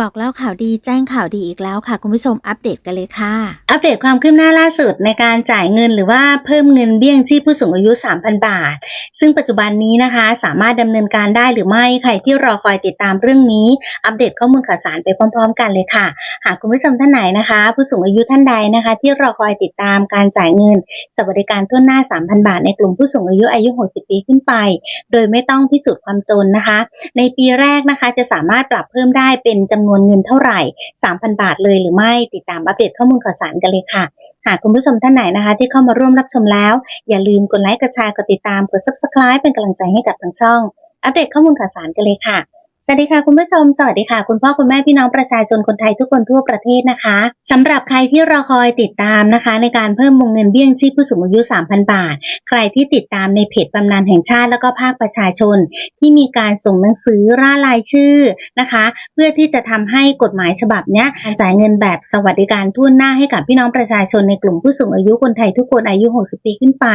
บอกเล่าข่าวดีแจ้งข่าวดีอีกแล้วค่ะ คุณผู้ชมอัปเดตกันเลยค่ะ อัปเดตความคืบหน้าล่าสุดในการจ่ายเงินหรือว่าเพิ่มเงินเบี้ยงชีพผู้สูงอายุ 3,000 บาท ซึ่งปัจจุบันนี้นะคะ สามารถดำเนินการได้หรือไม่ใครที่รอคอยติดตามเรื่องนี้ อัปเดตข้อมูลข่าวสารไปพร้อม ๆ กันเลยค่ะ หากคุณผู้ชมท่านไหนนะคะ ผู้สูงอายุท่านใดนะคะ ที่รอคอยติดตามการจ่ายเงิน สวัสดิการทั่วหน้า 3,000 บาทในกลุ่มผู้สูงอายุอายุ 60 ปีขึ้นไป โดยไม่ต้องพิสูจน์ความจนนะคะ ในปีแรกนะคะจะสามารถปรับเพิ่มได้เป็นจำนวนเงินเท่าไหร่ 3,000 บาทเลยหรือไม่ติดตามอัปเดตข้อมูลข่าวสารกันเลยค่ะหากคุณผู้ชมท่านไหนนะคะ ที่เข้ามาร่วมรับชมแล้ว อย่าลืมกดไลค์กดแชร์กดติดตามกด subscribe เป็นกำลังใจให้กับทางช่อง อัปเดตข้อมูลข่าวสารกันเลยค่ะ สวัสดีค่ะคุณผู้ชมสวัสดีค่ะ คุณพ่อคุณแม่พี่น้องประชาชนคนไทยทุกคนทั่วประเทศนะคะสำหรับใครที่รอคอยติดตามนะคะ ในการเพิ่มวงเงินเบี้ยงชีพผู้สูงอายุ 3,000 บาท ใครที่ติดตามในเพจบำนาญแห่งชาติแล้วก็ภาคประชาชน ที่มีการส่งหนังสือร่ารายชื่อนะคะ เพื่อที่จะทำให้กฎหมายฉบับนี้จ่ายเงินแบบสวัสดิการทั่วหน้าให้กับพี่น้องประชาชนในกลุ่มผู้สูงอายุคนไทยทุกคนอายุ 60 ปีขึ้นไป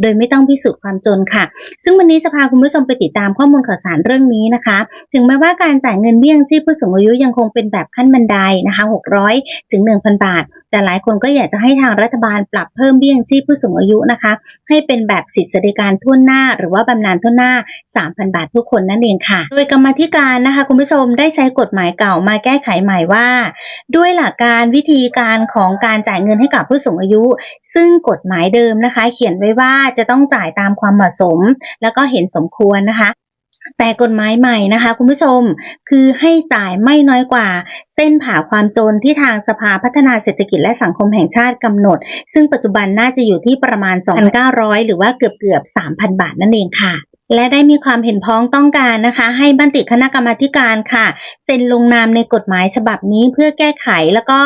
โดยไม่ต้องพิสูจน์ความจนค่ะ ซึ่งวันนี้จะพาคุณผู้ชมไปติดตามข้อมูลข่าวสารเรื่องนี้นะคะ ถึงแม้ว่าการจ่ายเงินเบี้ยงชีพผู้สูงอายุยังคงเป็นแบบขั้นบันไดนะคะ 600 ถึง 1,000 บาท แต่หลายคนก็อยากจะให้ทางรัฐบาลปรับเพิ่มเบี้ยงชีพผู้สูงอายุนะคะ ให้เป็นแบบสิทธิสวัสดิการทั่วหน้า หรือว่าบำนาญทั่วหน้า 3,000 บาททุกคนนั่นเองค่ะ โดยกรรมธิการนะคะคุณผู้ชมได้ใช้กฎหมายเก่ามาแก้ไขใหม่ว่า ด้วยหลักการวิธีการของการจ่ายเงินให้กับผู้สูงอายุ ซึ่งกฎหมายเดิมนะคะ เขียนไว้ว่าจะต้องจ่ายตามความเหมาะสม แล้วก็เห็นสมควรนะคะ แต่กฎหมายใหม่นะคะ คุณผู้ชมคือให้จ่ายไม่น้อยกว่า เส้นผ่าความจนที่ทางสภาพัฒนาเศรษฐกิจและสังคมแห่งชาติกำหนด ซึ่งปัจจุบันน่าจะอยู่ที่ประมาณ 2,900 หรือว่าเกือบเกือบ3,000 บาทนั่นเองค่ะ และได้มีความเห็นพ้องต้องการนะคะ ให้บันติตคณะกรรมาการค่ะ เซ็นลงนามในกฎหมายฉบับนี้เพื่อแก้ไขแล้วก็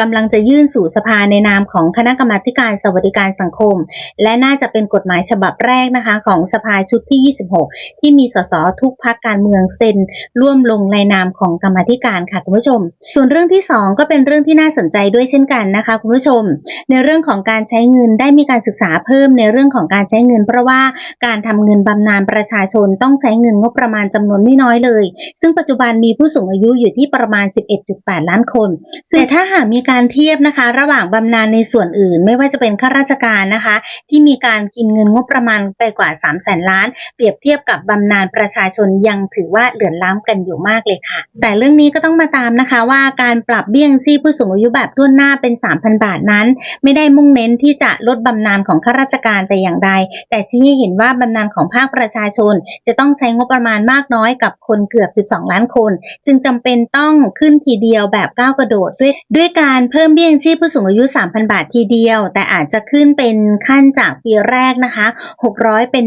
กำลังจะยื่นสู่สภาในนามของคณะกรรมาการสวัสดิการสังคม และน่าจะเป็นกฎหมายฉบับแรกนะคะ ของสภาชุดที่ 26 ที่มีสสทุกพักการเมืองเซ็นร่วมลงในนามของกรรมาการค่ะคุณผู้ชม ส่วนเรื่องที่ 2 ก็เป็นเรื่องที่น่าสนใจด้วยเช่นกันนะคะคุณผู้ชม ในเรื่องของการใช้เงินได้มีการศึกษาเพิ่มในเรื่องของการใช้เงิน เพราะว่าการทำเงินบำนาญประชาชนต้องใช้เงินงบประมาณจำนวนไม่น้อยเลย ซึ่งปัจจุบันมีผู้สูงอายุอยู่ที่ประมาณ 11.8 ล้านคนแต่ถ้าหากมีการเทียบนะคะ ระหว่างบำนาญในส่วนอื่น ไม่ว่าจะเป็นข้าราชการนะคะ ที่มีการกินเงินงบประมาณไปกว่า 3 0 0แสนล้าน เปรียบเทียบกับบำนาญประชาชนยังถือว่าเหลื่อนล้ำกันอยู่มากเลยค่ะ แต่เรื่องนี้ก็ต้องมาตามนะคะว่าการปรับเบี้ยงชีพผู้สูงอายุแบบทั่วหน้าเป็น 3,000 บาทนั้น ไม่ได้มุ่งเน้นที่จะลดบำนาญของข้าราชการแต่อย่างใด แต่ชี้ให้เห็นว่าบำนาญของภาคประชาชน จะต้องใช้งบประมาณมากน้อยกับคนเกือบ 12 ล้านคน จึงจำเป็นต้องขึ้นทีเดียวแบบก้าวกระโดดด้วยด้วยการเพิ่มเบี้ยยังชีพผู้สูงอายุ 3,000 บาททีเดียว แต่อาจจะขึ้นเป็นขั้นจากปีแรกนะคะ 600 เป็น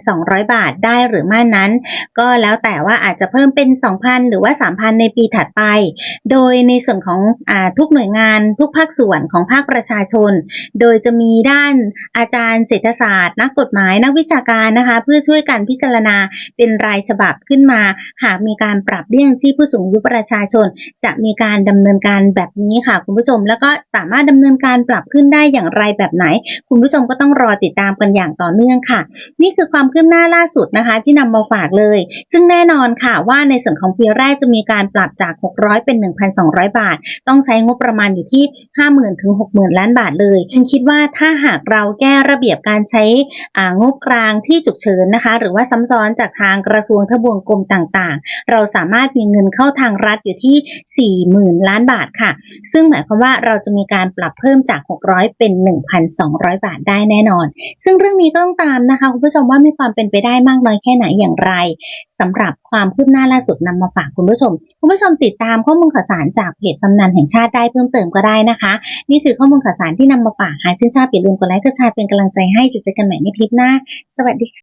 1,200 บาทได้หรือไม่นั้น ก็แล้วแต่ว่าอาจจะเพิ่มเป็น 2,000 หรือว่า 3,000 ในปีถัดไป โดยในส่วนของอทุกหน่วยงานทุกภาคส่วนของภาคประชาชน โดยจะมีด้านอาจารย์เศรษฐศาสตร์ นักกฎหมายนักวิชาการนะคะ เพื่อช่วยกันการพิจารณาเป็นรายฉบับขึ้นมา หากมีการปรับเบี้ยงชีพผู้สูงอายุประชาชน จะมีการดำเนินการแบบนี้ค่ะคุณผู้ชม แล้วก็สามารถดำเนินการปรับขึ้นได้อย่างไรแบบไหน คุณผู้ชมก็ต้องรอติดตามกันอย่างต่อเนื่องค่ะ นี่คือความคืบหน้าล่าสุดนะคะที่นำมาฝากเลย ซึ่งแน่นอนค่ะว่าในส่วนของปีแรกจะมีการปรับจาก 600 เป็น 1,200 บาท ต้องใช้งบประมาณอยู่ที่ 50,000ถึง60,000 ล้านบาทเลยคิดว่าถ้าหากเราแก้ระเบียบการใช้งบกลางที่ฉุกเฉินนะคะรือว่าซ้ำซ้อนจากทางกระทรวงทบวงกรมต่างๆ เราสามารถมีเงินเข้าทางรัฐอยู่ที่ 40,000 ล้านบาทค่ะ ซึ่งหมายความว่าเราจะมีการปรับเพิ่มจาก 600 เป็น 1,200 บาทได้แน่นอน ซึ่งเรื่องนี้ก็ต้องตามนะคะคุณผู้ชมว่ามีความเป็นไปได้มากน้อยแค่ไหนอย่างไรสำหรับความคืบหน้าล่าสุดนำมาฝากคุณผู้ชม คุณผู้ชมติดตามข้อมูลข่าวสารจากเพจบำนาญแห่งชาติได้เพิ่มเติมก็ได้นะคะ นี่คือข้อมูลข่าวสารที่นำมาฝากหากชื่นชอบอย่าลืมกดไลค์กดแชร์เป็นกำลังใจให้จะเจอกันใหม่ในคลิปหน้า สวัสดีค่ะ